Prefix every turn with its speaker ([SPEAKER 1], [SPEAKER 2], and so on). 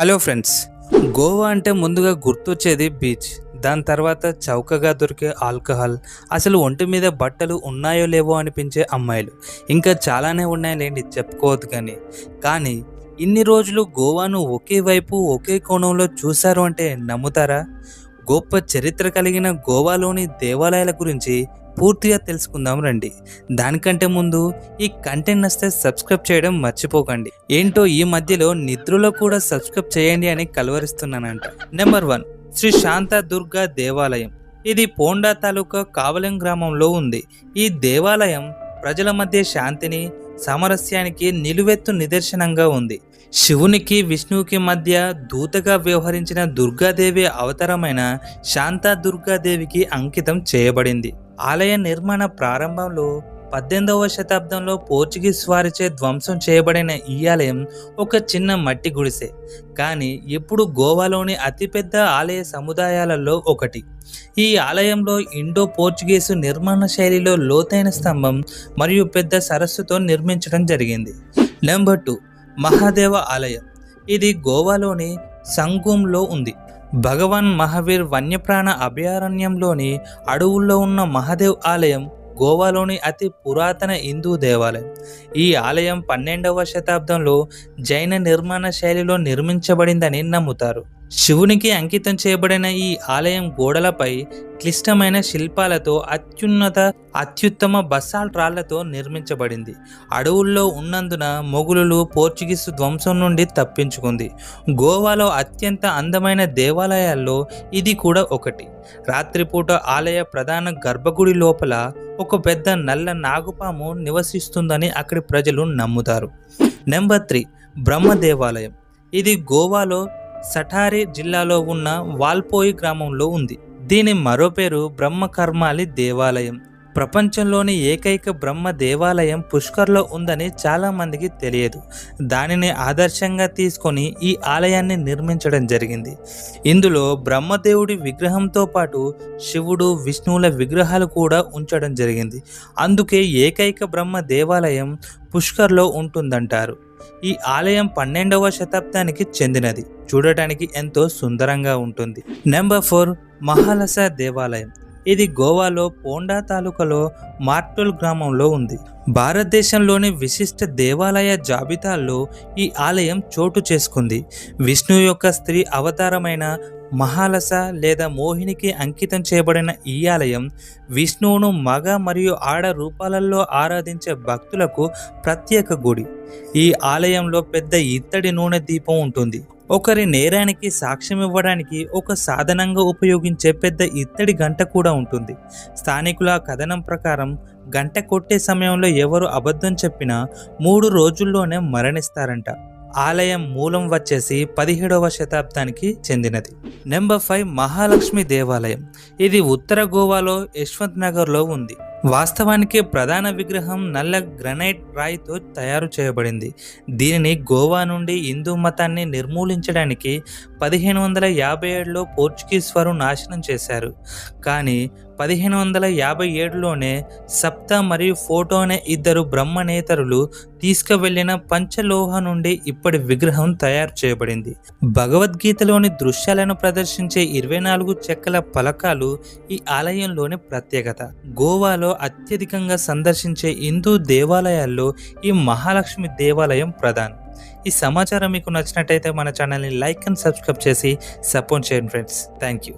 [SPEAKER 1] Hello friends Goa అంటే ముందుగా గుర్తొచ్చేది బీచ్. దాని తర్వాత చౌకగా దొరికే ఆల్కహాల్. అసలు ఒంటి మీద బట్టలు ఉన్నాయో లేవో అనిపించే అమ్మాయిలు. ఇంకా చాలానే ఉన్నాయలేండి చెప్పుకోవద్దు కానీ. కానీ ఇన్ని రోజులు గోవాను ఒకే వైపు ఒకే కోణంలో చూశారు అంటే నమ్ముతారా? గొప్ప చరిత్ర కలిగిన గోవాలోని దేవాలయాల గురించి పూర్తిగా తెలుసుకుందాం రండి. దానికంటే ముందు ఈ కంటెంట్ నస్తే సబ్స్క్రైబ్ చేయడం మర్చిపోకండి. ఏంటో ఈ మధ్యలో నిద్రలో కూడా సబ్స్క్రైబ్ చేయండి అని కలవరిస్తున్నానంట. నెంబర్ వన్ శ్రీ శాంత దుర్గా దేవాలయం. ఇది పోండా తాలూకా కావలం గ్రామంలో ఉంది. ఈ దేవాలయం ప్రజల మధ్య శాంతిని సామరస్యానికి నిలువెత్తు నిదర్శనంగా ఉంది. శివునికి విష్ణువుకి మధ్య దూతగా వ్యవహరించిన దుర్గాదేవి అవతారమైన శాంతా దుర్గాదేవికి అంకితం చేయబడింది. ఆలయ నిర్మాణ ప్రారంభంలో పద్దెనిమిదవ శతాబ్దంలో పోర్చుగీస్ వారిచే ధ్వంసం చేయబడిన ఈ ఆలయం ఒక చిన్న మట్టి గుడిసె. కానీ ఇప్పుడు గోవాలోని అతిపెద్ద ఆలయ సముదాయాలలో ఒకటి. ఈ ఆలయంలో ఇండో పోర్చుగీసు నిర్మాణ శైలిలో లోతైన స్తంభం మరియు పెద్ద సరస్సుతో నిర్మించడం జరిగింది. నెంబర్ టూ మహాదేవ ఆలయం. ఇది గోవాలోని సంగూంలో ఉంది. భగవాన్ మహావీర్ వన్యప్రాణ అభయారణ్యంలోని అడవుల్లో ఉన్న మహాదేవ్ ఆలయం గోవాలోని అతి పురాతన హిందూ దేవాలయం. ఈ ఆలయం పన్నెండవ శతాబ్దంలో జైన నిర్మాణ శైలిలో నిర్మించబడిందని నమ్ముతారు. శివునికి అంకితం చేయబడిన ఈ ఆలయం గోడలపై క్లిష్టమైన శిల్పాలతో అత్యున్నత అత్యుత్తమ బసాల్ట్ రాళ్ళతో నిర్మించబడింది. అడవుల్లో ఉన్నందున మొగులులు పోర్చుగీసు ధ్వంసం నుండి తప్పించుకుంది. గోవాలో అత్యంత అందమైన దేవాలయాల్లో ఇది కూడా ఒకటి. రాత్రిపూట ఆలయ ప్రధాన గర్భగుడి లోపల ఒక పెద్ద నల్ల నాగుపాము నివసిస్తుందని అక్కడి ప్రజలు నమ్ముతారు. నెంబర్ త్రీ బ్రహ్మ దేవాలయం. ఇది గోవాలో సఠారి జిల్లాలో ఉన్న వాల్పోయి గ్రామంలో ఉంది. దీని మరో పేరు బ్రహ్మకర్మాలి దేవాలయం. ప్రపంచంలోని ఏకైక బ్రహ్మ దేవాలయం పుష్కర్లో ఉందని చాలామందికి తెలియదు. దానిని ఆదర్శంగా తీసుకొని ఈ ఆలయాన్ని నిర్మించడం జరిగింది. ఇందులో బ్రహ్మదేవుడి విగ్రహంతో పాటు శివుడు విష్ణువుల విగ్రహాలు కూడా ఉంచడం జరిగింది. అందుకే ఏకైక బ్రహ్మ దేవాలయం పుష్కర్లో ఉంటుందంటారు. ఈ ఆలయం పన్నెండవ శతాబ్దానికి చెందినది. చూడటానికి ఎంతో సుందరంగా ఉంటుంది. నెంబర్ ఫోర్ మహాలస దేవాలయం. ఇది గోవాలో పోండా తాలూకాలో మార్టోల్ గ్రామంలో ఉంది. భారతదేశంలోని విశిష్ట దేవాలయ జాబితాల్లో ఈ ఆలయం చోటు చేసుకుంది. విష్ణు యొక్క స్త్రీ అవతారమైన మహాలస లేదా మోహినికి అంకితం చేయబడిన ఈ ఆలయం విష్ణువును మగ మరియు ఆడ రూపాలలో ఆరాధించే భక్తులకు ప్రత్యేక గుడి. ఈ ఆలయంలో పెద్ద ఇత్తడి నూనె దీపం ఉంటుంది. ఒకరి నేరానికి సాక్ష్యం ఇవ్వడానికి ఒక సాధనంగా ఉపయోగించే పెద్ద ఇత్తడి గంట కూడా ఉంటుంది. స్థానికుల కథనం ప్రకారం గంట కొట్టే సమయంలో ఎవరు అబద్ధం చెప్పినా మూడు రోజుల్లోనే మరణిస్తారంట. ఆలయం మూలం వచ్చేసి పదిహేడవ శతాబ్దానికి చెందినది. నెంబర్ ఫైవ్ మహాలక్ష్మి దేవాలయం. ఇది ఉత్తర గోవాలో యశ్వంత్ నగర్లో ఉంది. వాస్తవానికి ప్రధాన విగ్రహం నల్ల గ్రనైట్ రాయితో తయారు చేయబడింది. దీనిని గోవా నుండి హిందూ మతాన్ని నిర్మూలించడానికి పదిహేను వందల యాభై ఏడులో పోర్చుగీస్ వారు నాశనం చేశారు. కానీ పదిహేను వందల యాభై ఏడులోనే సప్త మరియు ఫోటో అనే ఇద్దరు బ్రహ్మనేతరులు తీసుకువెళ్ళిన పంచలోహ నుండి ఇప్పటి విగ్రహం తయారు చేయబడింది. భగవద్గీతలోని దృశ్యాలను ప్రదర్శించే ఇరవై నాలుగు చెక్కల పలకాలు ఈ ఆలయంలోని ప్రత్యేకత. గోవాలో అత్యధికంగా సందర్శించే హిందూ దేవాలయాల్లో ఈ మహాలక్ష్మి దేవాలయం ప్రధానం. ఈ సమాచారం మీకు నచ్చినట్టయితే మన ఛానల్ని లైక్ అండ్ సబ్స్క్రైబ్ చేసి సపోర్ట్ చేయండి ఫ్రెండ్స్. Thank you.